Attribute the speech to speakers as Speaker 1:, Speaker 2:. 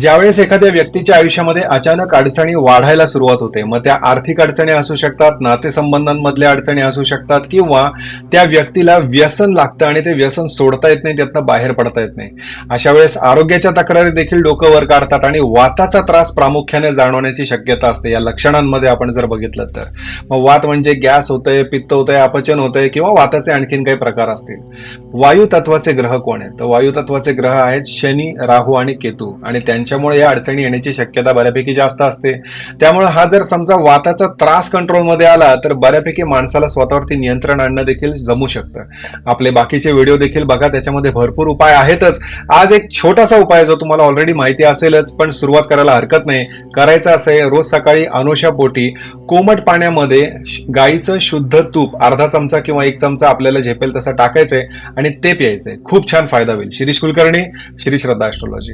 Speaker 1: ज्यावेळेस एखाद्या व्यक्तीच्या आयुष्यामध्ये अचानक अडचणी वाढायला सुरुवात होते मग त्या आर्थिक अडचणी असू शकतात नातेसंबंधांमधल्या अडचणी असू शकतात किंवा त्या व्यक्तीला व्यसन लागतं आणि ते व्यसन सोडता येत नाही त्यातनं बाहेर पडता येत नाही. अशा वेळेस आरोग्याच्या तक्रारी देखील डोकं वर काढतात आणि वाताचा त्रास प्रामुख्याने जाणवण्याची शक्यता असते. या लक्षणांमध्ये आपण जर बघितलं तर. मग वात म्हणजे गॅस होतंय पित्त होतंय अपचन होतंय किंवा वाताचे आणखीन काही प्रकार असतील. वायू तत्वाचे ग्रह कोण आहेत? तर वायू तत्वाचे ग्रह आहेत शनी राहू आणि केतू आणि त्यांच्यामुळे या अडचणी येण्याची शक्यता बऱ्यापैकी जास्त असते. त्यामुळे हा जर समजा वाताचा त्रास कंट्रोलमध्ये आला तर बऱ्यापैकी माणसाला स्वतःवरती नियंत्रण आणणं देखील जमू शकतं. आपले बाकीचे व्हिडिओ देखील बघा त्याच्यामध्ये भरपूर उपाय आहेतच. आज एक छोटासा उपाय जो तुम्हाला ऑलरेडी माहिती असेलच पण सुरुवात करायला हरकत नाही. करायचं असेल रोज सकाळी अनोशा पोटी कोमट पाण्यामध्ये गाईचं शुद्ध तूप अर्धा चमचा किंवा एक चमचा आपल्याला झेपेल तसं टाकायचंय आणि ते प्यायचंय. खूप छान फायदा होईल. शिरीष कुलकर्णी श्री श्रद्धा ॲस्ट्रॉलॉजी